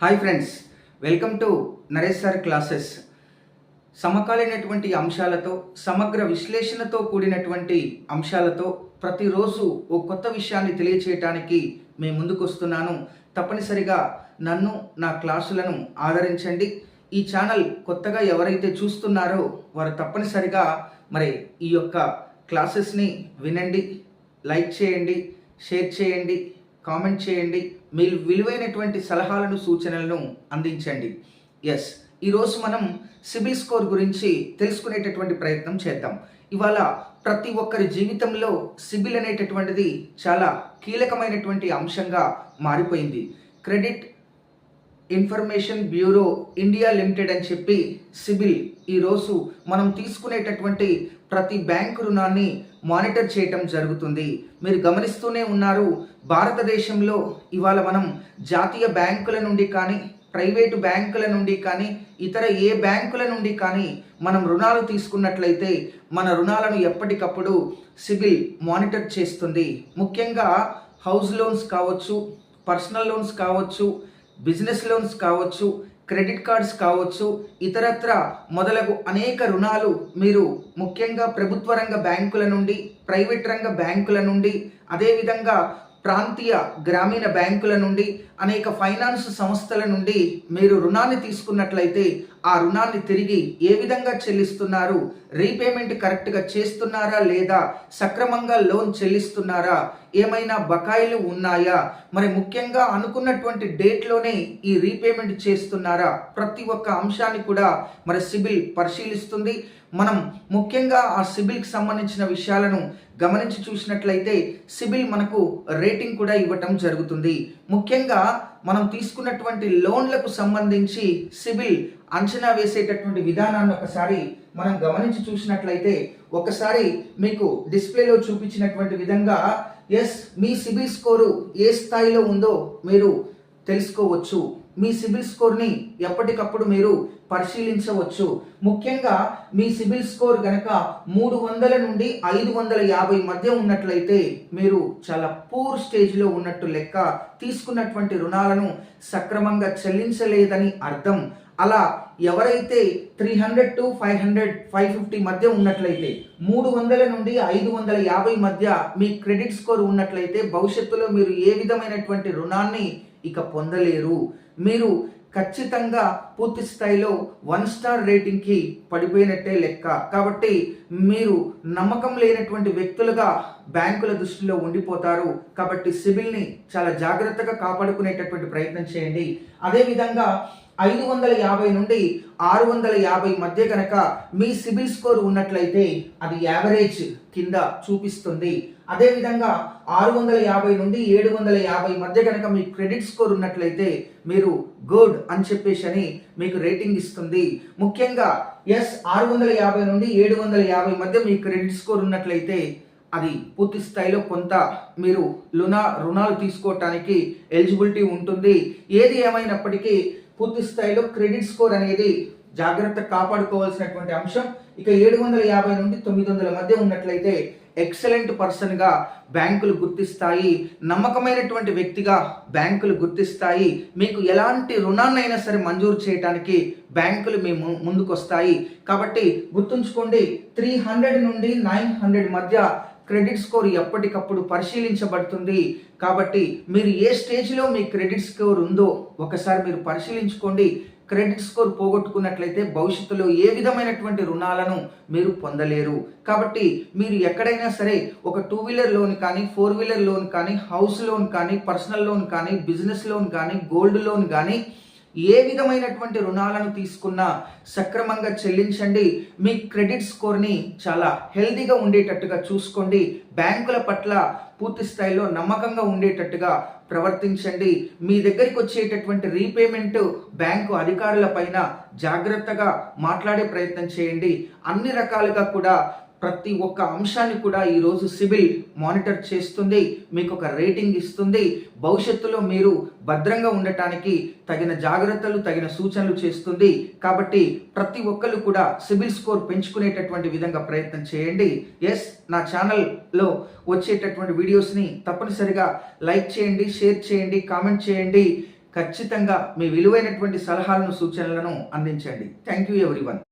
Hi friends welcome to Naresh sir classes. సమకాలీనటువంటి అంశాలతో సమగ్ర విశ్లేషణతో కూడినటువంటి అంశాలతో ప్రతిరోజు ఓ కొత్త విషయాన్ని తెలియచేయటానికి మేము ముందుకు వస్తున్నాను తప్పనిసరిగా నన్ను నా క్లాసులను ఆదరించండి. ఈ ఛానల్ కొత్తగా ఎవరైతే చూస్తున్నారో వారు తప్పనిసరిగా మరి ఈ యొక్క క్లాసెస్ని వినండి లైక్ చేయండి షేర్ చేయండి. కామెంట్ చేయండి. మీ విలువైనటువంటి సలహాలను సూచనలను అందించండి. ఎస్ ఈరోజు మనం సిబిల్ స్కోర్ గురించి తెలుసుకునేటటువంటి ప్రయత్నం చేద్దాం. ఇవాళ ప్రతి ఒక్కరి జీవితంలో సిబిల్ అనేటటువంటిది చాలా కీలకమైనటువంటి అంశంగా మారిపోయింది. Credit information bureau India limited అని చెప్పి సిబిల్ ఈరోజు మనం తీసుకునేటటువంటి ప్రతి బ్యాంకు రుణాన్ని మానిటర్ చేయటం జరుగుతుంది. మీరు గమనిస్తూనే ఉన్నారు భారతదేశంలో ఇవాళ మనం జాతీయ బ్యాంకుల నుండి కానీ ప్రైవేటు బ్యాంకుల నుండి కానీ ఇతర ఏ బ్యాంకుల నుండి కానీ మనం రుణాలు తీసుకున్నట్లయితే మన రుణాలను ఎప్పటికప్పుడు సిబిల్ మానిటర్ చేస్తుంది. ముఖ్యంగా హౌస్ లోన్స్ కావచ్చు పర్సనల్ లోన్స్ కావచ్చు బిజినెస్ లోన్స్ కావచ్చు క్రెడిట్ కార్డ్స్ కావచ్చు ఇతరత్ర మొదలగు అనేక రుణాలు మీరు ముఖ్యంగా ప్రభుత్వ రంగ బ్యాంకుల నుండి ప్రైవేట్ రంగ బ్యాంకుల నుండి అదేవిధంగా ప్రాంతీయ గ్రామీణ బ్యాంకుల నుండి అనేక ఫైనాన్స్ సంస్థల నుండి మీరు రుణాన్ని తీసుకున్నట్లయితే ఆ రుణాన్ని తిరిగి ఏ విధంగా చెల్లిస్తున్నారు రీపేమెంట్ కరెక్ట్గా చేస్తున్నారా లేదా? సక్రమంగా లోన్ చెల్లిస్తున్నారా? ఏమైనా బకాయిలు ఉన్నాయా? మరి ముఖ్యంగా అనుకున్నటువంటి డేట్లోనే ఈ రీపేమెంట్ చేస్తున్నారా? ప్రతి ఒక్క అంశాన్ని కూడా మరి సిబిల్ పరిశీలిస్తుంది. మనం ముఖ్యంగా ఆ సిబిల్కి సంబంధించిన విషయాలను గమనించి చూసినట్లయితే సిబిల్ మనకు రేటింగ్ కూడా ఇవ్వటం జరుగుతుంది. ముఖ్యంగా మనం తీసుకున్నటువంటి లోన్లకు సంబంధించి సిబిల్ అంచనా వేసేటటువంటి విధానాన్ని ఒకసారి మనం గమనించి చూసినట్లయితే ఒకసారి మీకు డిస్ప్లేలో చూపించినటువంటి విధంగా ఎస్ మీ సిబిల్ స్కోరు ఏ స్థాయిలో ఉందో మీరు తెలుసుకోవచ్చు. మీ సిబిల్ స్కోర్ని ఎప్పటికప్పుడు మీరు పరిశీలించవచ్చు. ముఖ్యంగా మీ సిబిల్ స్కోర్ గనక మూడు వందల నుండి ఐదు వందల యాభై మధ్య ఉన్నట్లయితే మీరు చాలా పూర్ స్టేజ్లో ఉన్నట్టు లెక్క తీసుకున్నటువంటి రుణాలను సక్రమంగా చెల్లించలేదని అర్థం. అలా ఎవరైతే three hundred to five hundred five fifty మధ్య ఉన్నట్లయితే మూడు వందల నుండి ఐదు వందల యాభై మధ్య మీ క్రెడిట్ స్కోర్ ఉన్నట్లయితే భవిష్యత్తులో మీరు ఏ విధమైనటువంటి రుణాన్ని ఇక పొందలేరు. మీరు ఖచ్చితంగా పూర్తి స్థాయిలో వన్ స్టార్ రేటింగ్కి పడిపోయినట్టే లెక్క. కాబట్టి మీరు నమ్మకం లేనటువంటి వ్యక్తులుగా బ్యాంకుల దృష్టిలో ఉండిపోతారు. కాబట్టి సిబిల్ని చాలా జాగ్రత్తగా కాపాడుకునేటటువంటి ప్రయత్నం చేయండి. అదేవిధంగా ఐదు వందల యాభై నుండి ఆరు వందల యాభై మధ్య కనుక మీ సిబిల్ స్కోర్ ఉన్నట్లయితే అది యావరేజ్ కింద చూపిస్తుంది. అదేవిధంగా ఆరు వందల యాభై నుండి ఏడు వందల యాభై మధ్య కనుక మీ క్రెడిట్ స్కోర్ ఉన్నట్లయితే మీరు గుడ్ అని చెప్పేసి అని మీకు రేటింగ్ ఇస్తుంది. ముఖ్యంగా ఎస్ ఆరు వందల యాభై నుండి ఏడు వందల యాభై మధ్య మీ క్రెడిట్ స్కోర్ ఉన్నట్లయితే అది పూర్తి స్థాయిలో కొంత మీరు రుణ రుణాలు తీసుకోవటానికి ఎలిజిబిలిటీ ఉంటుంది. ఏది ఏమైనప్పటికీ పూర్తి స్థాయిలో క్రెడిట్ స్కోర్ అనేది జాగ్రత్త కాపాడుకోవాల్సినటువంటి అంశం. ఇక ఏడు వందల యాభై నుండి తొమ్మిది వందల మధ్య ఉన్నట్లయితే ఎక్సలెంట్ పర్సన్గా బ్యాంకులు గుర్తిస్తాయి. నమ్మకమైనటువంటి వ్యక్తిగా బ్యాంకులు గుర్తిస్తాయి. మీకు ఎలాంటి రుణాన్నైనా సరే మంజూరు చేయడానికి బ్యాంకులు మీ ముందుకొస్తాయి. కాబట్టి గుర్తుంచుకోండి త్రీ హండ్రెడ్ నుండి నైన్ హండ్రెడ్ మధ్య క్రెడిట్ స్కోర్ ఎప్పటికప్పుడు పరిశీలించబడుతుంది. కాబట్టి మీరు ఏ స్టేజ్లో మీ క్రెడిట్ స్కోర్ ఉందో ఒకసారి మీరు పరిశీలించుకోండి. క్రెడిట్ స్కోర్ పోగొట్టుకున్నట్లయితే భవిష్యత్తులో ఏ విధమైనటువంటి రుణాలను మీరు పొందలేరు. కాబట్టి మీరు ఎక్కడైనా సరే ఒక టూ వీలర్ లోన్ కానీ ఫోర్ వీలర్ లోన్ కానీ హౌస్ లోన్ కానీ పర్సనల్ లోన్ కానీ బిజినెస్ లోన్ కానీ గోల్డ్ లోన్ కానీ ఏ విధమైనటువంటి రుణాలను తీసుకున్నా సక్రమంగా చెల్లించండి. మీ క్రెడిట్ స్కోర్ని చాలా హెల్దీగా ఉండేటట్టుగా చూసుకోండి. బ్యాంకుల పట్ల పూర్తి స్థాయిలో నమ్మకంగా ఉండేటట్టుగా ప్రవర్తించండి. మీ దగ్గరికి వచ్చేటటువంటి రీపేమెంట్ బ్యాంకు అధికారుల పైన జాగ్రత్తగా మాట్లాడే ప్రయత్నం చేయండి. అన్ని రకాలుగా కూడా ప్రతి ఒక్క అంశాన్ని కూడా ఈరోజు సిబిల్ మానిటర్ చేస్తుంది మీకు ఒక రేటింగ్ ఇస్తుంది. భవిష్యత్తులో మీరు భద్రంగా ఉండటానికి తగిన జాగ్రత్తలు తగిన సూచనలు చేస్తుంది. కాబట్టి ప్రతి ఒక్కరు కూడా సిబిల్ స్కోర్ పెంచుకునేటటువంటి విధంగా ప్రయత్నం చేయండి. ఎస్ నా ఛానల్లో వచ్చేటటువంటి వీడియోస్ని తప్పనిసరిగా లైక్ చేయండి షేర్ చేయండి కామెంట్ చేయండి. ఖచ్చితంగా మీ విలువైనటువంటి సలహాలను సూచనలను అందించండి. Thank you everyone